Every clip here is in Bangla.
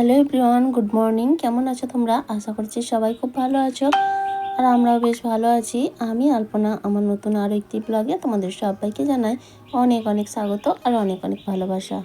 হ্যালো এভরিওয়ান গুড মর্নিং কেমন আছো তোমরা? আশা করছি সবাই খুব ভালো আছো। আর আমরাও বেশ ভালো আছি। আমি আলপনা, আমার নতুন আরও একটি ব্লগে তোমাদের সবাইকে জানাই অনেক অনেক স্বাগত আর অনেক অনেক ভালোবাসা।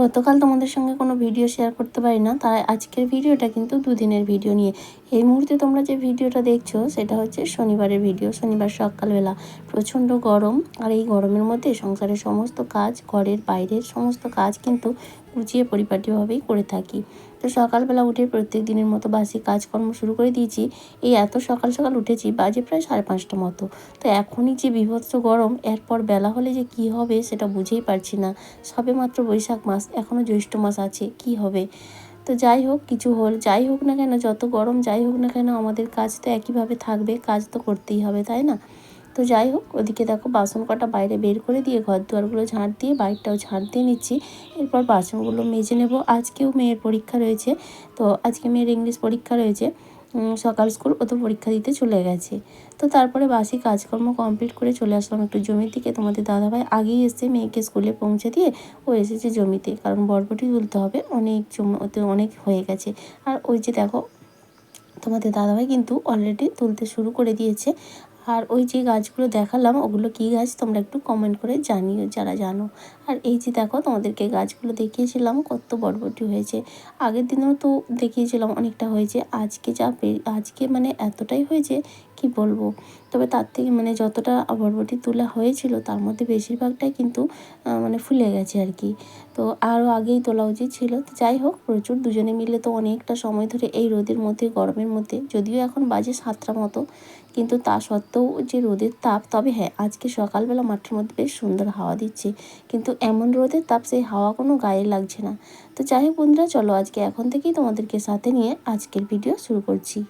গতকাল তোমাদের সঙ্গে কোনো ভিডিও শেয়ার করতে পারি না, তাই আজকের ভিডিওটা কিন্তু দুদিনের ভিডিও নিয়ে। এই মুহূর্তে তোমরা যে ভিডিওটা দেখছ, সেটা হচ্ছে শনিবারের ভিডিও। শনিবার সকালবেলা প্রচণ্ড গরম, আর এই গরমের মধ্যে সংসারের সমস্ত কাজ, ঘরের বাইরের সমস্ত কাজ কিন্তু গুছিয়ে পরিপাটিভাবেই করে থাকি। তো সকালবেলা উঠে প্রত্যেক দিনের মতো বাসি কাজকর্ম শুরু করে দিয়েছি। এই এত সকাল সকাল উঠেছি, বাজে প্রায় সাড়ে পাঁচটা মতো। তো এখনই যে বিভৎস গরম, এরপর বেলা হলে যে কি হবে সেটা বুঝেই পারছি না। সবে মাত্র বৈশাখ মাস এখনও জ্যৈষ্ঠ মাস আছে, কি হবে? তো যাই হোক, কিছু হল, যাই হোক না কেন, যত গরম, যাই হোক না কেন, আমাদের কাজ তো একইভাবে থাকবে, কাজ তো করতেই হবে, তাই না? তো যাই হোক, ওদিকে দেখো বাসন কটা বাইরে বের করে দিয়ে ঘর দুয়ারগুলো ঝাঁট দিয়ে বাইরটাও ঝাঁট দিয়ে নিচ্ছি। এরপর বাসনগুলো মেজে নেব। আজকেও মেয়ের পরীক্ষা রয়েছে, তো আজকে মেয়ের ইংলিশ পরীক্ষা রয়েছে। সকাল স্কুল ও তো পরীক্ষা দিতে চলে গেছে। তো তারপরে বাসি কাজকর্ম কমপ্লিট করে চলে আসলাম একটু জমির দিকে। তোমাদের দাদাভাই আগেই এসে মেয়েকে স্কুলে পৌঁছে দিয়ে ও এসেছে জমিতে। কারণ বরবটি তুলতে হবে, অনেক জমি, ওতে অনেক হয়ে গেছে। আর ওই যে দেখো, তোমাদের দাদাভাই কিন্তু অলরেডি তুলতে শুরু করে দিয়েছে। আর ওই যে গাছগুলো দেখালাম, ওগুলো কি গাছ তোমরা একটু কমেন্ট করে জানিও যারা জানো। আর এই যে দেখো, তোমাদেরকে গাছগুলো দেখিয়েছিলাম, কত বরবটি হয়েছে। আগের দিনেও তো দেখিয়েছিলাম, অনেকটা হয়েছে। আজকে যা আজকে মানে এতটাই হয়েছে কি বলব? তবে তার থেকে মানে যতটা বরবটি তোলা হয়েছিল, তার মধ্যে বেশিরভাগটাই কিন্তু মানে ফুলে গেছে আর কি। তো আরও আগেই তোলা উচিত ছিল। তো যাই হোক, প্রচুর দুজনে মিলে তো অনেকটা সময় ধরে এই রোদের মধ্যে, গরমের মধ্যে, যদিও এখন বাজে সাতটা মতো, কিন্তু তা সত্ত্বেও যে রোদের তাপ, তবে হ্যাঁ আজকে সকালবেলা মাঠের মধ্যে বেশ সুন্দর হাওয়া দিচ্ছে। কিন্তু এমন রোদের তাপ সেই হাওয়া কোনো গায়ে লাগছে না। তো যাই হোক বন্ধুরা, চলো আজকে এখন থেকেই তোমাদেরকে সাথে নিয়ে আজকের ভিডিও শুরু করছি।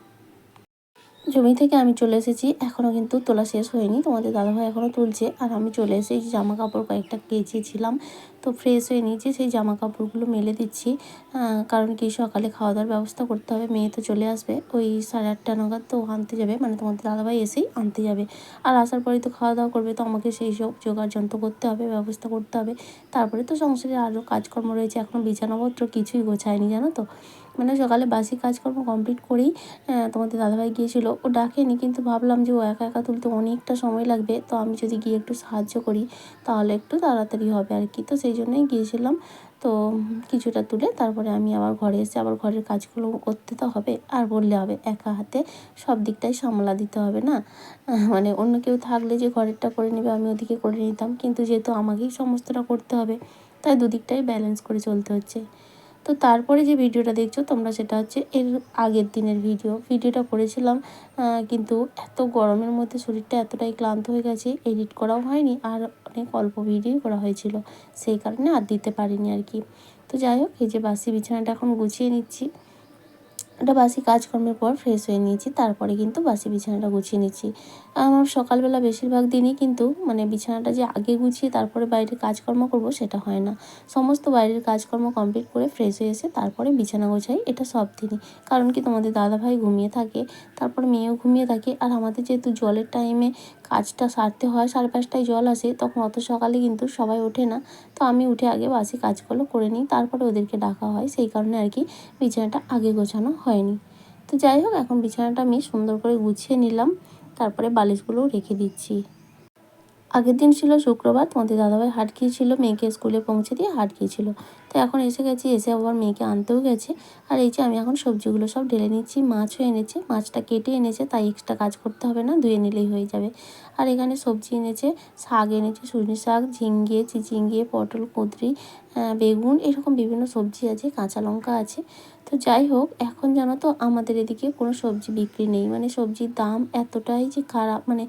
জমি থেকে আমি চলে এসেছি। এখনও কিন্তু তোলা শেষ হয়নি। তোমাদের দাদাভাই এখনও তুলছে। আর আমি চলে এসেছি জামা কাপড় কয়েকটা কেচেছিলাম। তো ফ্রেশ হয়ে নিয়েছি, সেই জামা কাপড়গুলো মেলে দিচ্ছি। কারণ কি সকালে খাওয়া দাওয়ার ব্যবস্থা করতে হবে, মেয়ে তো চলে আসবে। ওই সাড়ে আটটা নাগাদ তো আনতে যাবে মানে তোমাদের দাদাভাই এসেই আনতে যাবে। আর আসার পরেই তো খাওয়া দাওয়া করবে, তো আমাকে সেই সব জোগাড় যন্ত্র করতে হবে, ব্যবস্থা করতে হবে। তারপরে তো সংসারে আরও কাজকর্ম রয়েছে এখনও বিছানাপত্র কিছুই গোছায়নি, জানো তো? মানে সকালে বাসি কাজকর্ম কমপ্লিট করেই তোমাদের দাদাভাই গিয়েছিল। ও ডাকেনি, কিন্তু ভাবলাম যে ও একা একা তুলতে অনেকটা সময় লাগবে, তো আমি যদি গিয়ে একটু সাহায্য করি, তাহলে একটু তাড়াতাড়ি হবে আর কি। তো সেই জন্যই গিয়েছিলাম। তো কিছুটা তুলে তারপরে আমি আবার ঘরে এসে আবার ঘরের কাজগুলো করতে তো হবে। আর বললে হবে, একা হাতে সব দিকটাই সামলা দিতে হবে না? মানে অন্য কেউ থাকলে যে ঘরেরটা করে নেবে, আমি ওদিকে করে নিতাম। কিন্তু যেহেতু আমাকেই সমস্তটা করতে হবে, তাই দুদিকটাই ব্যালেন্স করে চলতে হচ্ছে। তো তারপরে যে ভিডিওটা দেখছ, তোমরা সেটা হচ্ছে এর আগের দিনের ভিডিও। ভিডিওটা করেছিলাম কিন্তু এত গরমের মধ্যে শরীরটা এতটাই ক্লান্ত হয়ে গেছে এডিট করাও হয়নি। আর অনেক অল্প ভিডিও করা হয়েছিল। সেই কারণে আর দিতে পারিনি আর কি। তো যাই হোক, এই যে বাসি বিছানাটা এখন গুছিয়ে নিচ্ছি। ওটা বাসি কাজকর্মের পর ফ্রেশ হয়ে নিয়েছি, তারপরে কিন্তু বাসি বিছানাটা গুছিয়ে নিচ্ছি। আমার সকালবেলা বেশিরভাগ দিনই কিন্তু মানে বিছানাটা যে আগে গুছিয়ে তারপরে বাইরে কাজকর্ম করব সেটা হয় না। সমস্ত বাইরের কাজকর্ম কমপ্লিট করে ফ্রেশ হয়ে এসে তারপরে বিছানা গোছাই, এটা সব দিনই। কারণ কি তোমাদের দাদাভাই ঘুমিয়ে থাকে, তারপর মেয়েও ঘুমিয়ে থাকে, আর আমাদের যেহেতু জলের টাইমে কাজটা সারতে হয়, সাড়ে পাঁচটায় জল আসে, তখন অত সকালে কিন্তু সবাই ওঠে না। তো আমি উঠে আগে বাসি কাজগুলো করে নিই, তারপরে ওদেরকে ডাকা হয়, সেই কারণে আর কি বিছানাটা আগে গোছানো হয়নি। তো যাই হোক, এখন বিছানাটা আমি সুন্দর করে গুছিয়ে নিলাম। তারপরে বালিশগুলোও রেখে দিচ্ছি। আগের দিন ছিল শুক্রবার, তোমাদের দাদাভাই হাট গিয়েছিল, মেয়েকে স্কুলে পৌঁছে দিয়ে হাট গিয়েছিল। তো এখন এসে গেছি, এসে আবার মেয়েকে আনতেও গেছে। আর এই যে আমি এখন সবজিগুলো সব ঢেলে নিচ্ছি, মাছও এনেছে, মাছটা কেটে এনেছে, তাই এক্সট্রা কাজ করতে হবে না, ধুয়ে নিলেই হয়ে যাবে। আর এখানে সবজি এনেছে, শাক এনেছে, সজনে শাক ঝিঙ্গে চিচিঙ্গে পটল, কুঁদরি বেগুন, এরকম বিভিন্ন সবজি আছে, কাঁচা লঙ্কা আছে। তো যাই হোক, এখন জানো তো আমাদের এদিকে কোনো সবজি বিক্রি নেই। মানে সবজির দাম এতটাই যে খারাপ মানে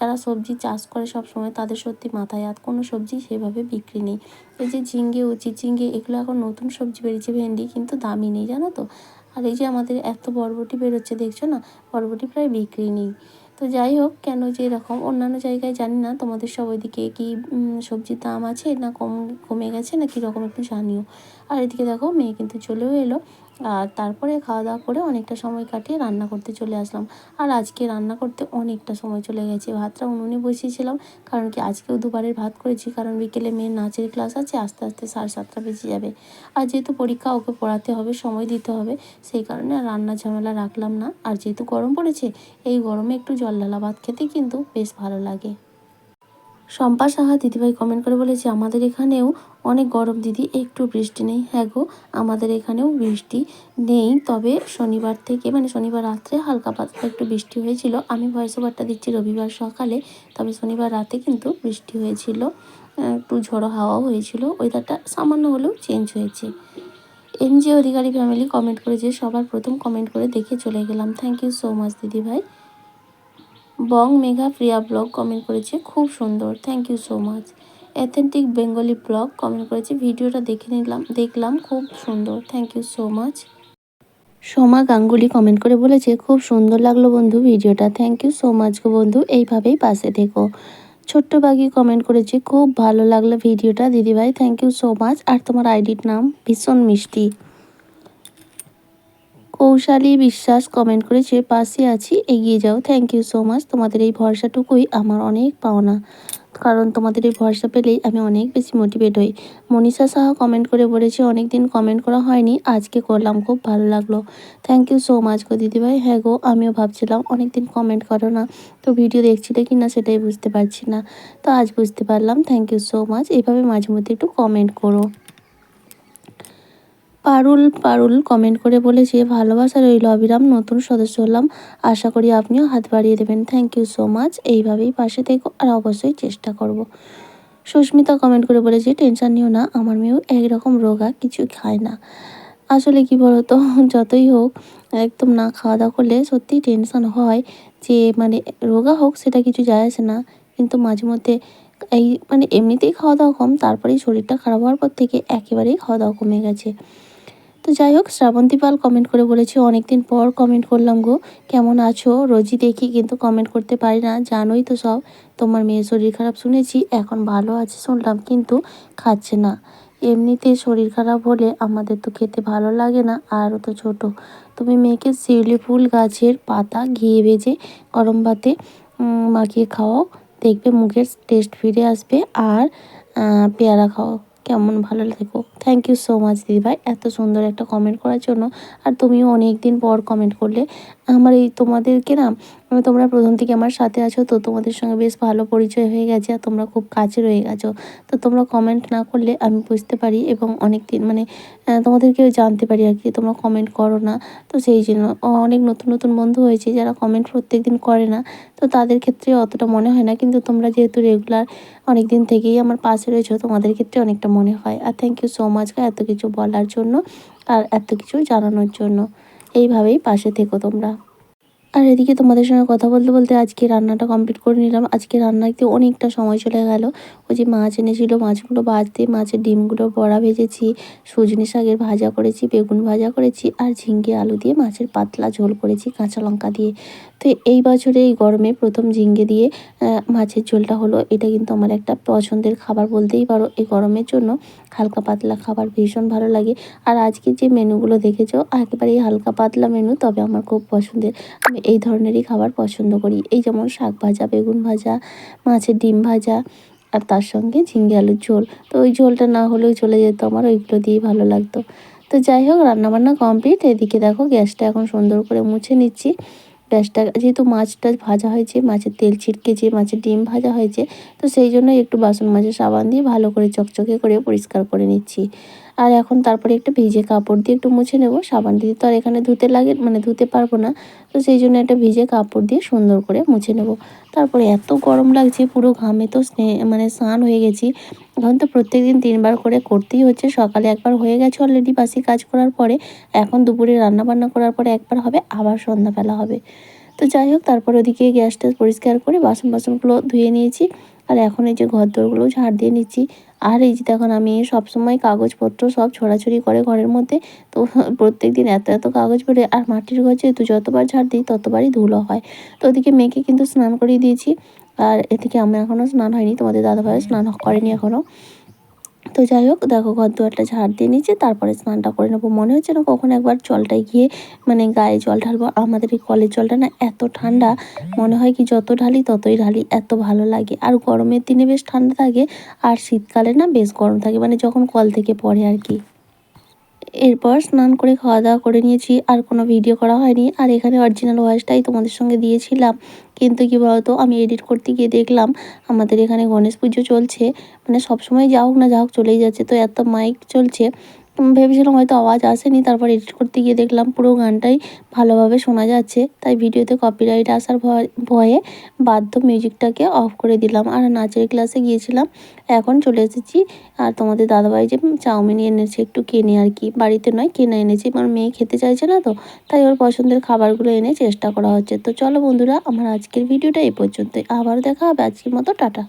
যারা সবজি চাষ করে সব সময় তাদের সত্যি মাথায় হাত কোনো সবজি সেভাবে বিক্রি নেই। এই যে ঝিঙ্গে ও ঝিঙ্গে, এগুলো এখন নতুন সবজি বেরিয়েছে, ভেন্ডি কিন্তু দামই নেই, জানো তো? আর এই যে আমাদের এত বরবটি বেরোচ্ছে, দেখছ না? বরবটি প্রায় বিক্রি নেই। তো যাই হোক, কেন যে এরকম? অন্যান্য জায়গায় জানি না, তোমাদের সব ওইদিকে কি সবজির দাম আছে না কম, কমে গেছে না কীরকম একটু জানিও। আর এদিকে দেখো, মেয়ে কিন্তু চলেও এলো। আর তারপরে খাওয়া দাওয়া করে অনেকটা সময় কাটিয়ে রান্না করতে চলে আসলাম। আর আজকে রান্না করতে অনেকটা সময় চলে গেছে। ভাতটা উনুনে বসিয়েছিলাম, কারণ কি আজকেও দুবারের ভাত করেছি, কারণ বিকেলে মেয়ের নাচের ক্লাস আছে, আস্তে আস্তে সাড়ে সাতটা বেজে যাবে। আর যেহেতু পরীক্ষা ওকে পড়াতে হবে, সময় দিতে হবে, সেই কারণে রান্না ঝামেলা রাখলাম না। আর যেহেতু গরম পড়েছে, এই গরমে একটু জল ঢালা ভাত খেতে কিন্তু বেশ ভালো লাগে। শম্পা সাহা দিদিভাই কমেন্ট করে বলেছে, আমাদের এখানেও অনেক গরম দিদি, একটু বৃষ্টি নেই। হ্যাঁ গো, আমাদের এখানেও বৃষ্টি নেই, তবে শনিবার থেকে মানে শনিবার রাত্রে হালকা পাতলা একটু বৃষ্টি হয়েছিল। আমি ভয়েস ওভারটা দিচ্ছি রবিবার সকালে, তবে শনিবার রাতে কিন্তু বৃষ্টি হয়েছিল। একটু ঝড়ো হাওয়াও হয়েছিল। ওয়েদারটা সামান্য হলেও চেঞ্জ হয়েছে। এনজি অধিকারী ফ্যামিলি কমেন্ট করেছে, সবার প্রথম কমেন্ট করে দেখে চলে গেলাম। থ্যাংক ইউ সো মাচ দিদি ভাই Bong Megha Priya blog comment করেছে, খুব সুন্দর thank you so much authentic Bengali blog comment করেছে, ভিডিওটা দেখে নিলাম, দেখলাম, খুব সুন্দর thank you so much Soma Ganguly comment করে বলেছে, খুব সুন্দর লাগল বন্ধু ভিডিওটা থ্যাংক ইউ সো মাচ গো বন্ধু, এইভাবেই পাশে থেকো। ছোট্ট বাগি কমেন্ট করেছে, খুব ভালো লাগল ভিডিওটা, দিদিভাই থ্যাংক ইউ সো মাচ আর তোমার আইডির নাম ভীষণ মিষ্টি। কৌশালী বিশ্বাস কমেন্ট করেছে, পাশে আছি, এগিয়ে যাও। থ্যাংক ইউ সো মাচ তোমাদের এই ভরসাটুকুই আমার অনেক পাওনা। কারণ তোমাদের এই ভরসা পেলেই আমি অনেক বেশি মোটিভেট হই। মনীষা সাহা কমেন্ট করে বলেছে অনেক দিন কমেন্ট করা হয়নি। আজকে করলাম, খুব ভালো লাগল। থ্যাংক ইউ সো মাচ গো দিদিভাই। হ্যাঁ গো, আমিও ভাবছিলাম অনেক দিন কমেন্ট করো না। তো ভিডিও দেখছিলে কি না সেটাই বুঝতে পারছি না। তো আজ বুঝতে পারলাম। থ্যাংক ইউ সো মাচ এইভাবে মাঝে মধ্যে একটু কমেন্ট করো। পারুল পারুল কমেন্ট করে বলেছে ভালোবাসা রইল অবিরাম, নতুন সদস্য হলাম। আশা করি আপনিও হাত বাড়িয়ে দেবেন। থ্যাংক ইউ সো মাচ এইভাবেই পাশে থেকো আর অবশ্যই চেষ্টা করব। সুস্মিতা কমেন্ট করে বলেছে টেনশন নিও না, আমার মেয়েও একরকম রোগা, কিছু খায় না। আসলে কি বলতো, যতই হোক, একদম না খাওয়া দাওয়া করলে সত্যিই টেনশন হয় যে মানে রোগা হোক, সেটা কিছু যায় আসে না। কিন্তু মাঝে মধ্যে এই মানে এমনিতেই খাওয়া দাওয়া কম, তারপরেই শরীরটা খারাপ হওয়ার পর থেকে একেবারেই খাওয়া দাওয়া কমে গেছে। তো যাই হোক, শ্রাবন্তী পাল কমেন্ট করে বলেছে, অনেকদিন পর কমেন্ট করলাম গো। কেমন আছো? রোজই দেখি, কিন্তু কমেন্ট করতে পারি না। জানোই তো সব। তোমার মেয়ের শরীর খারাপ শুনেছি, এখন ভালো আছে শুনলাম, কিন্তু খাচ্ছে না। এমনিতে শরীর খারাপ হলে আমাদের তো খেতে ভালো লাগে না আর তো ছোট। তুমি মেয়েকে শিউলি ফুল গাছের পাতা ঘিয়ে ভেজে গরম ভাতে মাখিয়ে খাওয়াও। দেখবে মুখের টেস্ট ফিরে আসবে আর পেয়ারা খাওয়াও। কেমন ভালো থেকো থ্যাংক ইউ সো মাচ দিদিভাই এত সুন্দর একটা কমেন্ট করার জন্য। আর তুমিও অনেক দিন পর কমেন্ট করলে। আমার এই তোমাদেরকে না আমি তোমরা প্রথম থেকে আমার সাথে আছো, তো তোমাদের সঙ্গে বেশ ভালো পরিচয় হয়ে গেছে আর তোমরা খুব কাছে রয়ে গেছো। তো তোমরা কমেন্ট না করলে আমি বুঝতে পারি এবং অনেক দিন মানে তোমাদেরকেও জানতে পারি আর কি, তোমরা কমেন্ট করো না। তো সেই জন্য অনেক নতুন নতুন বন্ধু হয়েছে যারা কমেন্ট প্রত্যেক দিন করে না, তো তাদের ক্ষেত্রে অতটা মনে হয় না। কিন্তু তোমরা যেহেতু রেগুলার অনেক দিন থেকেই আমার পাশে রয়েছো, তোমাদের ক্ষেত্রে অনেকটা মনে হয়। আর থ্যাংক ইউ সো মাচ এত কিছু বলার জন্য আর এত কিছু জানানোর জন্য। এইভাবেই পাশে থেকো তোমরা। আর এদিকে তোমাদের সঙ্গে কথা বলতে বলতে আজকে রান্নাটা কমপ্লিট করে নিলাম। আজকে রান্না রান্নাতে অনেকটা সময় চলে গেল। ওই যে মাছ এনেছিল, মাছগুলো ভাজতে মাছের ডিমগুলো বড়া ভেজেছি, সজনে শাকের ভাজা করেছি, বেগুন ভাজা করেছি, আর ঝিঙ্গে আলু দিয়ে মাছের পাতলা ঝোল করেছি কাঁচা লঙ্কা দিয়ে। তো এই বছরে এই গরমে প্রথম ঝিঙ্গে দিয়ে মাছের ঝোলটা হলো। এটা কিন্তু আমার একটা পছন্দের খাবার বলতেই পারো। এই গরমের জন্য হালকা পাতলা খাবার ভীষণ ভালো লাগে। আর আজকে যে মেনুগুলো দেখেছ, একেবারেই হালকা পাতলা মেনু, তবে আমার খুব পছন্দের। আমি এই ধরনেরই খাবার পছন্দ করি। এই যেমন শাক ভাজা, বেগুন ভাজা, মাছের ডিম ভাজা আর তার সঙ্গে ঝিঙ্গে আলুর ঝোল। তো ওই ঝোলটা না হলেও চলে যেত আমার, ওইগুলো দিয়েই ভালো লাগতো। তো যাই হোক, রান্নাবান্না কমপ্লিট। এদিকে দেখো গ্যাসটা এখন সুন্দর করে মুছে নিচ্ছি। গ্যাসটা যেহেতু মাছটা ভাজা হয়েছে, মাছের তেল ছিটকেছে, মাছের ডিম ভাজা হয়েছে, তো সেই জন্য একটু বাসন মাছের সাবান দিয়ে ভালো করে চকচকে করে পরিষ্কার করে নিচ্ছি। আর এখন তারপরে একটা ভিজে কাপড় দিয়ে একটু মুছে নেব। সাবান দিয়ে তো আর এখানে ধুতে লাগে মানে ধুতে পারব না। তো সেই জন্য একটা ভিজে কাপড় দিয়ে সুন্দর করে মুছে নেব। তারপরে এত গরম লাগছে, পুরো ঘামে তো স্নে মানে স্নান হয়ে গেছি। এখন তো প্রত্যেক দিন তিনবার করে করতেই হচ্ছে। সকালে একবার হয়ে গেছে অলরেডি বাসি কাজ করার পরে। এখন দুপুরে রান্না বান্না করার পরে একবার হবে, আবার সন্ধ্যাবেলা হবে। তো যাই হোক, তারপর ওদিকে গ্যাসটা পরিষ্কার করে বাসন বাসনগুলো ধুয়ে নিয়েছি। আর এখন এই যে ঘর দোরগুলো ঝাড় দিয়ে নিচ্ছি। আর এই যে দেখুন, আমি সবসময় কাগজপত্র সব ছড়াছড়ি করে ঘরের মধ্যে। তো প্রত্যেক দিন এত এত কাগজ পড়ে, আর মাটির ঘর যেহেতু যতবার ঝাড় দিই, ততবারই ধুলো হয়। তো ওদিকে মেয়েকে কিন্তু স্নান করিয়ে দিয়েছি। আর এদিকে আমি এখনও স্নান হয়নি, তোমাদের দাদাভাই স্নান করেনি এখনও তো যাই হোক, দেখো ঘর দুয়ারটা ঝাড় দিয়ে নিচ্ছে তারপরে স্নানটা করে নেব। মনে হচ্ছে না কখন একবার জলটায় গিয়ে মানে গায়ে জল ঢালবো। আমাদের এই কলের জলটা না এত ঠান্ডা, মনে হয় কি যত ঢালি ততই ঢালি, এত ভালো লাগে। আর গরমের দিনে বেশ ঠান্ডা থাকে, আর শীতকালে না বেশ গরম থাকে মানে যখন কল থেকে পড়ে আর কি। এরপর স্নান করে খাওয়া দাওয়া করে নিয়েছি, আর কোনো ভিডিও করা হয়নি। আর এখানে অরিজিনাল ভয়েসটাই তোমাদের সঙ্গে দিয়েছিলাম। কিন্তু কী বলতো, আমি এডিট করতে গিয়ে দেখলাম, আমাদের এখানে গণেশ পুজো চলছে। মানে সবসময় যা হোক না যা হোক চলেই যাচ্ছে। তো এত মাইক চলছে ভেবেছিলাম হয়তো আওয়াজ আসেনি, তারপর এডিট করতে গিয়ে দেখলাম পুরো গানটাই ভালোভাবে শোনা যাচ্ছে। তাই ভিডিওতে কপিরাইট আসার ভয় বাধ্য মিউজিকটাকে অফ করে দিলাম। আর নাচের ক্লাসে গিয়েছিলাম, এখন চলে এসেছি। আর তোমাদের দাদাভাই যে চাউমিন এনেছে, একটু কিনে আর কি। বাড়িতে নয়, কেনা এনেছি। আমার মেয়ে খেতে চাইছে না তো, তাই ওর পছন্দের খাবারগুলো এনে চেষ্টা করা হচ্ছে। তো চলো বন্ধুরা, আমার আজকের ভিডিওটা এই পর্যন্তই। আবার দেখা হবে আজকের মতো, টাটা।